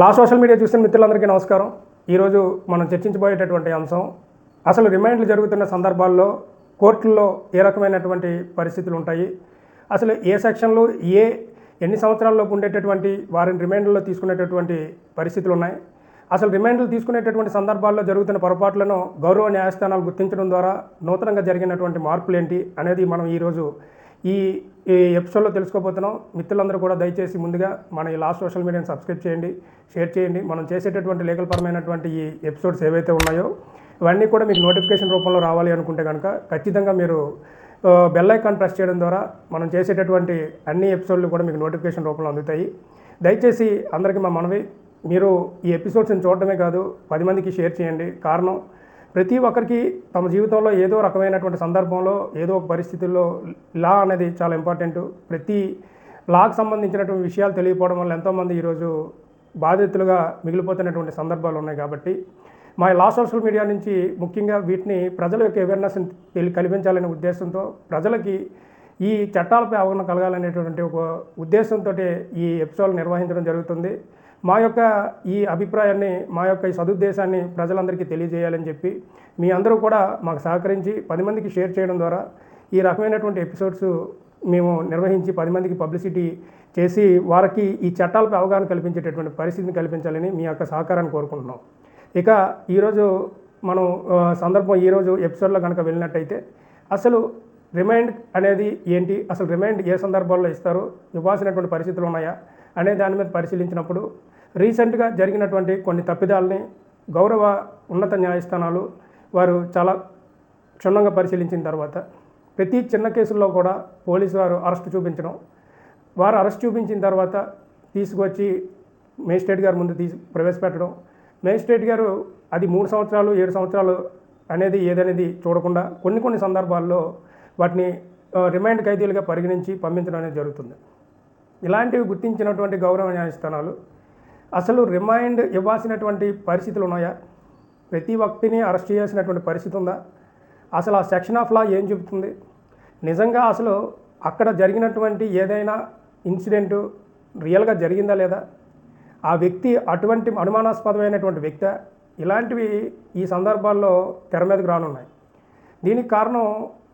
లా social media చూసిన మిత్రులందరికీ నమస్కారం. ఈరోజు మనం చర్చించబోయేటటువంటి అంశం అసలు రిమైండ్లు జరుగుతున్న సందర్భాల్లో కోర్టుల్లో ఏ రకమైనటువంటి పరిస్థితులు ఉంటాయి? అసలు ఏ సెక్షన్లు ఏ ఎన్ని సంవత్సరాల్లోపు ఉండేటటువంటి వారిని రిమైండ్లో తీసుకునేటటువంటి పరిస్థితులు ఉన్నాయి? అసలు రిమైండ్లు తీసుకునేటటువంటి సందర్భాల్లో జరుగుతున్న పొరపాట్లను గౌరవ న్యాయస్థానాలు గుర్తించడం ద్వారా నూతనంగా జరిగినటువంటి మార్పులు ఏంటి అనేది మనం ఈరోజు ఈ ఈ ఎపిసోడ్లో తెలుసుకోబోతున్నాం. మిత్రులందరూ కూడా దయచేసి ముందుగా మన ఈ లాస్ట్ సోషల్ మీడియాని సబ్స్క్రైబ్ చేయండి షేర్ చేయండి. మనం చేసేటటువంటి లీగల్ పరమైనటువంటి ఈ ఎపిసోడ్స్ ఏవైతే ఉన్నాయో ఇవన్నీ కూడా మీకు నోటిఫికేషన్ రూపంలో రావాలి అనుకుంటే కనుక ఖచ్చితంగా మీరు బెల్ ఐకాన్ ప్రెస్ చేయడం ద్వారా మనం చేసేటటువంటి అన్ని ఎపిసోడ్లు కూడా మీకు నోటిఫికేషన్ రూపంలో అందుతాయి. దయచేసి అందరికీ మా మనవి మీరు ఈ ఎపిసోడ్స్ని చూడటమే కాదు పది మందికి షేర్ చేయండి. కారణం ప్రతి ఒక్కరికి తమ జీవితంలో ఏదో రకమైనటువంటి సందర్భంలో ఏదో ఒక పరిస్థితుల్లో లా అనేది చాలా ఇంపార్టెంట్. ప్రతి లాకు సంబంధించినటువంటి విషయాలు తెలియకపోవడం వల్ల ఎంతోమంది ఈరోజు బాధితులుగా మిగిలిపోతున్నటువంటి సందర్భాలు ఉన్నాయి కాబట్టి మా లా సోషల్ మీడియా నుంచి ముఖ్యంగా వీటిని ప్రజల యొక్క అవేర్నెస్ కల్పించాలనే ఉద్దేశంతో ప్రజలకి ఈ చట్టాలపై అవగాహన కలగాలనేటువంటి ఒక ఉద్దేశంతో ఈ ఎపిసోడ్ నిర్వహించడం జరుగుతుంది. మా యొక్క ఈ అభిప్రాయాన్ని మా యొక్క ఈ సదుద్దేశాన్ని ప్రజలందరికీ తెలియజేయాలని చెప్పి మీ అందరూ కూడా మాకు సహకరించి పది మందికి షేర్ చేయడం ద్వారా ఈ రకమైనటువంటి ఎపిసోడ్స్ మేము నిర్వహించి పది మందికి పబ్లిసిటీ చేసి వారికి ఈ చట్టాలపై అవగాహన కల్పించేటటువంటి పరిస్థితిని కల్పించాలని మీ యొక్క సహకారాన్ని కోరుకుంటున్నాం. ఇక ఈరోజు మనం సందర్భం ఈరోజు ఎపిసోడ్లో కనుక వెళ్ళినట్టయితే అసలు రిమైండ్ అనేది ఏంటి? అసలు రిమైండ్ ఏ సందర్భాల్లో ఇస్తారు? ఇవ్వాల్సినటువంటి పరిస్థితులు ఉన్నాయా? అనే దాని మీద పరిశీలించినప్పుడు రీసెంట్గా జరిగినటువంటి కొన్ని తప్పిదాలని గౌరవ ఉన్నత న్యాయస్థానాలు వారు చాలా క్షుణ్ణంగా పరిశీలించిన తర్వాత ప్రతి చిన్న కేసుల్లో కూడా పోలీసు వారు అరెస్ట్ చూపించడం. వారు అరెస్ట్ చూపించిన తర్వాత తీసుకొచ్చి మేజిస్ట్రేట్ గారి ముందు తీసి ప్రవేశపెట్టడం. మేజిస్ట్రేట్ గారు అది మూడు సంవత్సరాలు ఏడు సంవత్సరాలు అనేది ఏదనేది చూడకుండా కొన్ని కొన్ని సందర్భాల్లో వాటిని రిమైండ్ ఖైదీలుగా పరిగణించి పంపించడం అనేది జరుగుతుంది. ఇలాంటివి గుర్తించినటువంటి గౌరవ న్యాయస్థానాలు అసలు రిమైండ్ ఇవ్వాల్సినటువంటి పరిస్థితులు ఉన్నాయా? ప్రతి వ్యక్తిని అరెస్ట్ చేయాల్సినటువంటి పరిస్థితి ఉందా? అసలు ఆ సెక్షన్ ఆఫ్ లా ఏం చెబుతుంది? నిజంగా అసలు అక్కడ జరిగినటువంటి ఏదైనా ఇన్సిడెంటు రియల్గా జరిగిందా లేదా? ఆ వ్యక్తి అటువంటి అనుమానాస్పదమైనటువంటి వ్యక్తి? ఇలాంటివి ఈ సందర్భాల్లో తెర మీదకు రానున్నాయి. దీనికి కారణం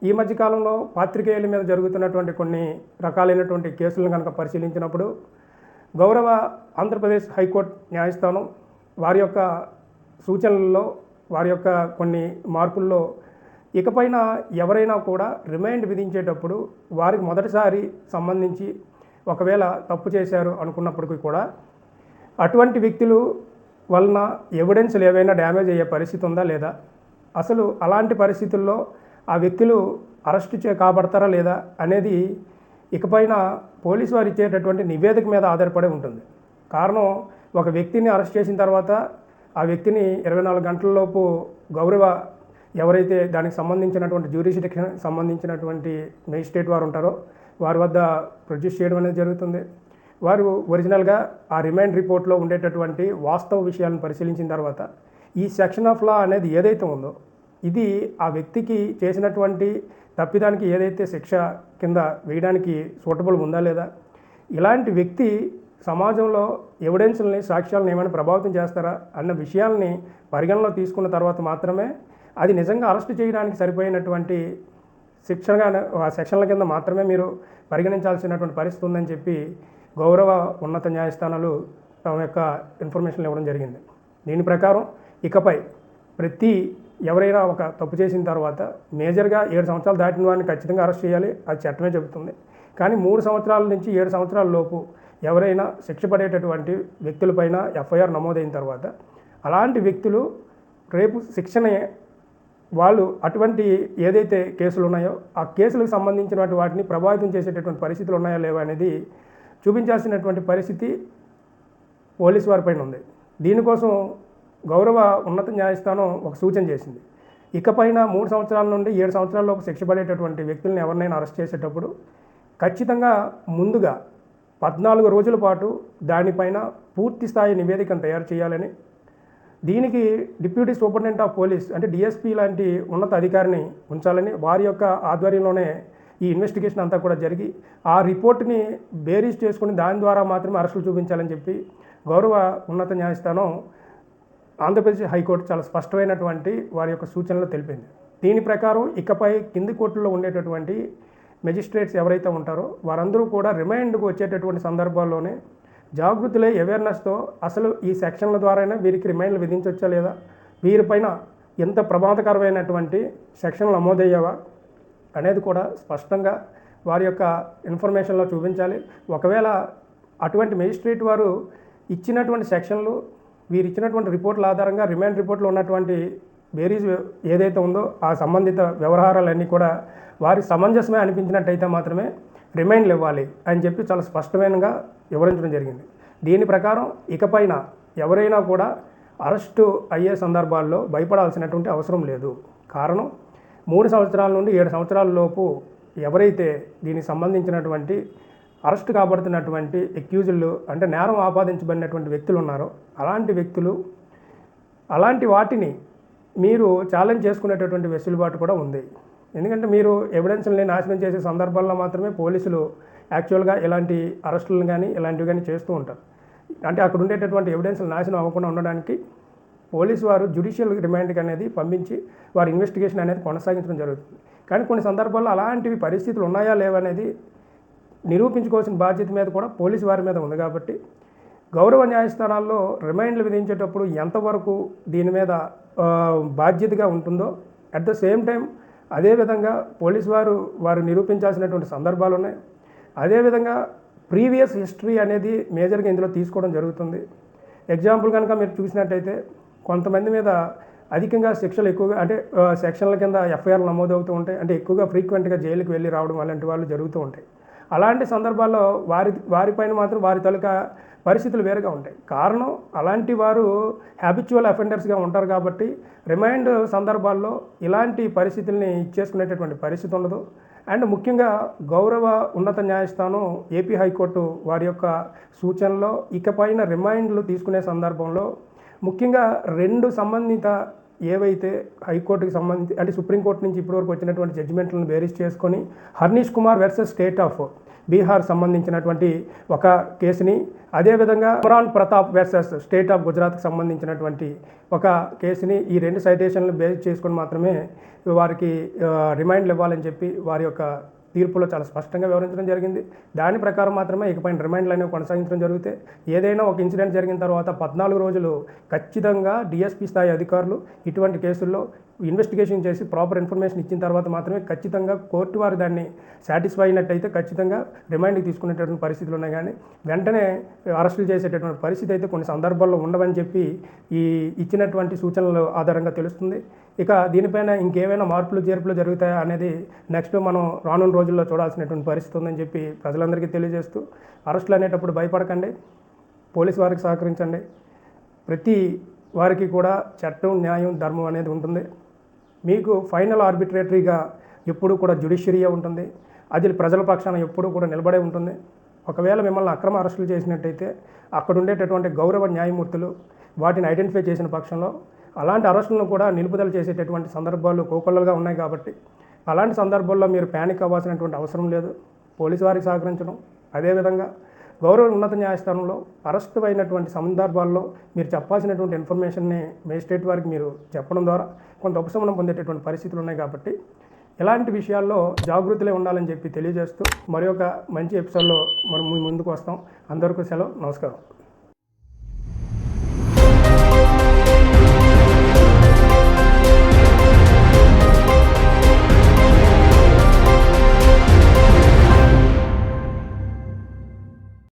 ఈ మధ్య కాలంలో పాత్రికేయుల మీద జరుగుతున్నటువంటి కొన్ని రకాలైనటువంటి కేసులను కనుక పరిశీలించినప్పుడు గౌరవ ఆంధ్రప్రదేశ్ హైకోర్టు న్యాయస్థానం వారి యొక్క సూచనల్లో వారి యొక్క కొన్ని మార్పుల్లో ఇకపైన ఎవరైనా కూడా రిమైండ్ విధించేటప్పుడు వారికి మొదటిసారి సంబంధించి ఒకవేళ తప్పు చేశారు అనుకున్నప్పటికీ కూడా అటువంటి వ్యక్తులు వలన ఎవిడెన్స్లు ఏవైనా డ్యామేజ్ అయ్యే పరిస్థితి ఉందా లేదా? అసలు అలాంటి పరిస్థితుల్లో ఆ వ్యక్తులు అరెస్ట్ చే కాబడతారా లేదా అనేది ఇకపైన పోలీసు వారు ఇచ్చేటటువంటి నివేదిక మీద ఆధారపడి ఉంటుంది. కారణం ఒక వ్యక్తిని అరెస్ట్ చేసిన తర్వాత ఆ వ్యక్తిని ఇరవై నాలుగు గంటలలోపు గౌరవ ఎవరైతే దానికి సంబంధించినటువంటి జ్యూరిస్డిక్షన్ సంబంధించినటువంటి మెజిస్ట్రేట్ వారు ఉంటారో వారి వద్ద ప్రొడ్యూస్ చేయడం అనేది జరుగుతుంది. వారు ఒరిజినల్గా ఆ రిమైండ్ రిపోర్ట్లో ఉండేటటువంటి వాస్తవ విషయాలను పరిశీలించిన తర్వాత ఈ సెక్షన్ ఆఫ్ లా అనేది ఏదైతే ఉందో ఇది ఆ వ్యక్తికి చేసినటువంటి తప్పిదానికి ఏదైతే శిక్ష కింద వేయడానికి సూటబుల్ ఉందా లేదా? ఇలాంటి వ్యక్తి సమాజంలో ఎవిడెన్స్ని సాక్ష్యాలను ఏమైనా ప్రభావితం చేస్తారా అన్న విషయాల్ని పరిగణలో తీసుకున్న తర్వాత మాత్రమే అది నిజంగా అరెస్ట్ చేయడానికి సరిపోయినటువంటి శిక్షణగా ఆ సెక్షన్ల కింద మాత్రమే మీరు పరిగణించాల్సినటువంటి పరిస్థితి ఉందని చెప్పి గౌరవ ఉన్నత న్యాయస్థానాలు తమ యొక్క ఇన్ఫర్మేషన్ ఇవ్వడం జరిగింది. దీని ప్రకారం ఇకపై ప్రతి ఎవరైనా ఒక తప్పు చేసిన తర్వాత మేజర్గా ఏడు సంవత్సరాలు దాటిన వారిని ఖచ్చితంగా అరెస్ట్ చేయాలి. అది చట్టమే చెబుతుంది. కానీ మూడు సంవత్సరాల నుంచి ఏడు సంవత్సరాల లోపు ఎవరైనా శిక్ష పడేటటువంటి వ్యక్తులపైన ఎఫ్ఐఆర్ నమోదైన తర్వాత అలాంటి వ్యక్తులు రేపు శిక్షణ వాళ్ళు అటువంటి ఏదైతే కేసులు ఉన్నాయో ఆ కేసులకు సంబంధించినటువంటి వాటిని ప్రభావితం చేసేటటువంటి పరిస్థితులు ఉన్నాయా లేవా అనేది చూపించాల్సినటువంటి పరిస్థితి పోలీసు వారిపైన ఉంది. దీనికోసం గౌరవ ఉన్నత న్యాయస్థానం ఒక సూచన చేసింది. ఇకపైన మూడు సంవత్సరాల నుండి ఏడు సంవత్సరాల్లోపు శిక్ష పడేటటువంటి వ్యక్తులను ఎవరినైనా అరెస్ట్ చేసేటప్పుడు ఖచ్చితంగా ముందుగా పద్నాలుగు రోజుల పాటు దానిపైన పూర్తి స్థాయి నివేదికను తయారు చేయాలని దీనికి డిప్యూటీ సూపరింటెండెంట్ ఆఫ్ పోలీస్ అంటే డిఎస్పీ లాంటి ఉన్నత అధికారిని ఉంచాలని వారి యొక్క ఆధ్వర్యంలోనే ఈ ఇన్వెస్టిగేషన్ అంతా కూడా జరిగి ఆ రిపోర్ట్ని బేరీస్ చేసుకుని దాని ద్వారా మాత్రమే అరెస్టులు చూపించాలని చెప్పి గౌరవ ఉన్నత న్యాయస్థానం ఆంధ్రప్రదేశ్ హైకోర్టు చాలా స్పష్టమైనటువంటి వారి యొక్క సూచనలు తెలిపింది. దీని ప్రకారం ఇకపై కింది కోర్టులో ఉండేటటువంటి మెజిస్ట్రేట్స్ ఎవరైతే ఉంటారో వారందరూ కూడా రిమైండ్కు వచ్చేటటువంటి సందర్భాల్లోనే జాగృతులై అవేర్నెస్తో అసలు ఈ సెక్షన్ల ద్వారానే వీరికి రిమైండ్లు విధించవచ్చా లేదా? వీరిపైన ఎంత ప్రమాదకరమైనటువంటి సెక్షన్లు నమోదయ్యావా? అనేది కూడా స్పష్టంగా వారి యొక్క ఇన్ఫర్మేషన్లో చూపించాలి. ఒకవేళ అటువంటి మెజిస్ట్రేట్ వారు ఇచ్చినటువంటి సెక్షన్లు వీరు ఇచ్చినటువంటి రిపోర్టుల ఆధారంగా రిమాండ్ రిపోర్ట్లో ఉన్నటువంటి బేరీస్ ఏదైతే ఉందో ఆ సంబంధిత వ్యవహారాలన్నీ కూడా వారి సమంజసమే అనిపించినట్టయితే మాత్రమే రిమైండ్లు ఇవ్వాలి అని చెప్పి చాలా స్పష్టమైనగా వివరించడం జరిగింది. దీని ప్రకారం ఇకపైన ఎవరైనా కూడా అరెస్టు అయ్యే సందర్భాల్లో భయపడాల్సినటువంటి అవసరం లేదు. కారణం మూడు సంవత్సరాల నుండి ఏడు సంవత్సరాల లోపు ఎవరైతే దీనికి సంబంధించినటువంటి అరెస్ట్ కాబడుతున్నటువంటి ఎక్యూజులు అంటే నేరం ఆపాదించబడినటువంటి వ్యక్తులు ఉన్నారు. అలాంటి వ్యక్తులు అలాంటి వాటిని మీరు ఛాలెంజ్ చేసుకునేటటువంటి వెసులుబాటు కూడా ఉంది. ఎందుకంటే మీరు ఎవిడెన్స్ని నాశనం చేసే సందర్భాల్లో మాత్రమే పోలీసులు యాక్చువల్గా ఇలాంటి అరెస్టులను కానీ ఇలాంటివి కానీ చేస్తూ ఉంటారు. అంటే అక్కడ ఉండేటటువంటి ఎవిడెన్స్ నాశనం అవ్వకుండా ఉండడానికి పోలీసు వారు జ్యుడిషియల్ రిమాండ్కి అనేది పంపించి వారి ఇన్వెస్టిగేషన్ అనేది కొనసాగించడం జరుగుతుంది. కానీ కొన్ని సందర్భాల్లో అలాంటివి పరిస్థితులు ఉన్నాయా లేవనేది నిరూపించుకోవాల్సిన బాధ్యత మీద కూడా పోలీసు వారి మీద ఉంది కాబట్టి గౌరవ న్యాయస్థానాల్లో రిమైండ్లు విధించేటప్పుడు ఎంతవరకు దీని మీద బాధ్యతగా ఉంటుందో అట్ ద సేమ్ టైం అదేవిధంగా పోలీసు వారు వారు నిరూపించాల్సినటువంటి సందర్భాలు ఉన్నాయి. అదేవిధంగా ప్రీవియస్ హిస్టరీ అనేది మేజర్గా ఇందులో తీసుకోవడం జరుగుతుంది. ఎగ్జాంపుల్ కనుక మీరు చూసినట్టయితే కొంతమంది మీద అధికంగా శిక్షలు ఎక్కువగా అంటే సెక్షన్ల కింద ఎఫ్ఐఆర్లు నమోదవుతూ ఉంటాయి. అంటే ఎక్కువగా ఫ్రీక్వెంట్గా జైలుకి వెళ్ళి రావడం అలాంటి వాళ్ళు జరుగుతూ ఉంటాయి. అలాంటి సందర్భాల్లో వారి వారిపైన మాత్రం వారి తొలక పరిస్థితులు వేరుగా ఉంటాయి. కారణం అలాంటి వారు హ్యాబిచువల్ అఫెండర్స్గా ఉంటారు కాబట్టి రిమైండ్ సందర్భాల్లో ఇలాంటి పరిస్థితుల్ని ఇచ్చేసుకునేటటువంటి పరిస్థితి ఉండదు. అండ్ ముఖ్యంగా గౌరవ ఉన్నత న్యాయస్థానం ఏపీ హైకోర్టు వారి యొక్క సూచనలో ఇకపైన రిమైండ్లు తీసుకునే సందర్భంలో ముఖ్యంగా రెండు సంబంధిత ఏవైతే హైకోర్టుకి సంబంధించి అంటే సుప్రీంకోర్టు నుంచి ఇప్పటివరకు వచ్చినటువంటి జడ్జిమెంట్లను బేరీస్ చేసుకొని Arnesh Kumar versus state of Bihar సంబంధించినటువంటి ఒక కేసుని అదేవిధంగా Imran Pratap versus state of గుజరాత్కి సంబంధించినటువంటి ఒక కేసుని ఈ రెండు సైటేషన్లు బేస్ చేసుకొని మాత్రమే వారికి రిమైండ్లు ఇవ్వాలని చెప్పి వారి యొక్క తీర్పులో చాలా స్పష్టంగా వివరించడం జరిగింది. దాని ప్రకారం మాత్రమే ఇకపైన రిమైండ్లు అనేవి కొనసాగించడం జరిగితే ఏదైనా ఒక ఇన్సిడెంట్ జరిగిన తర్వాత పద్నాలుగు రోజులు ఖచ్చితంగా డిఎస్పీ స్థాయి అధికారులు ఇటువంటి కేసుల్లో ఇన్వెస్టిగేషన్ చేసి ప్రాపర్ ఇన్ఫర్మేషన్ ఇచ్చిన తర్వాత మాత్రమే ఖచ్చితంగా కోర్టు వారు దాన్ని సాటిస్ఫై అయినట్టయితే ఖచ్చితంగా రిమాండ్కి తీసుకునేటటువంటి పరిస్థితులు ఉన్నాయి. కానీ వెంటనే అరెస్టులు చేసేటటువంటి పరిస్థితి అయితే కొన్ని సందర్భాల్లో ఉండవని చెప్పి ఈ ఇచ్చినటువంటి సూచనల ఆధారంగా తెలుస్తుంది. ఇక దీనిపైన ఇంకేమైనా మార్పులు చేర్పులు జరుగుతాయా అనేది నెక్స్ట్ మనం రానున్న రోజుల్లో చూడాల్సినటువంటి పరిస్థితి ఉందని చెప్పి ప్రజలందరికీ తెలియజేస్తూ అరెస్టులు అనేటప్పుడు భయపడకండి. పోలీసు వారికి సహకరించండి. ప్రతి వారికి కూడా చట్టం న్యాయం ధర్మం అనేది ఉంటుంది. మీకు ఫైనల్ ఆర్బిట్రేటరీగా ఎప్పుడు కూడా జ్యుడిషియరీయే ఉంటుంది. అది ప్రజల పక్షాన ఎప్పుడూ కూడా నిలబడే ఉంటుంది. ఒకవేళ మిమ్మల్ని అక్రమ అరెస్టులు చేసినట్టయితే అక్కడ ఉండేటటువంటి గౌరవ న్యాయమూర్తులు వాటిని ఐడెంటిఫై చేసిన పక్షంలో అలాంటి అరెస్టులను కూడా నిలుపుదల చేసేటటువంటి సందర్భాలు కోకొల్లలుగా ఉన్నాయి కాబట్టి అలాంటి సందర్భాల్లో మీరు ప్యానిక్ అవ్వాల్సినటువంటి అవసరం లేదు. పోలీసు వారికి సహకరించడం. అదేవిధంగా గౌరవ ఉన్నత న్యాయస్థానంలో అరెస్టు అయినటువంటి సందర్భాల్లో మీరు చెప్పాల్సినటువంటి ఇన్ఫర్మేషన్ని మేజిస్ట్రేట్ వారికి మీరు చెప్పడం ద్వారా కొంత ఉపశమనం పొందేటటువంటి పరిస్థితులు ఉన్నాయి కాబట్టి ఇలాంటి విషయాల్లో జాగృతిలో ఉండాలని చెప్పి తెలియజేస్తూ మరి ఒక మంచి ఎపిసోడ్లో మనం ముందుకు వస్తాం. అందరికీ సెలవు. నమస్కారం.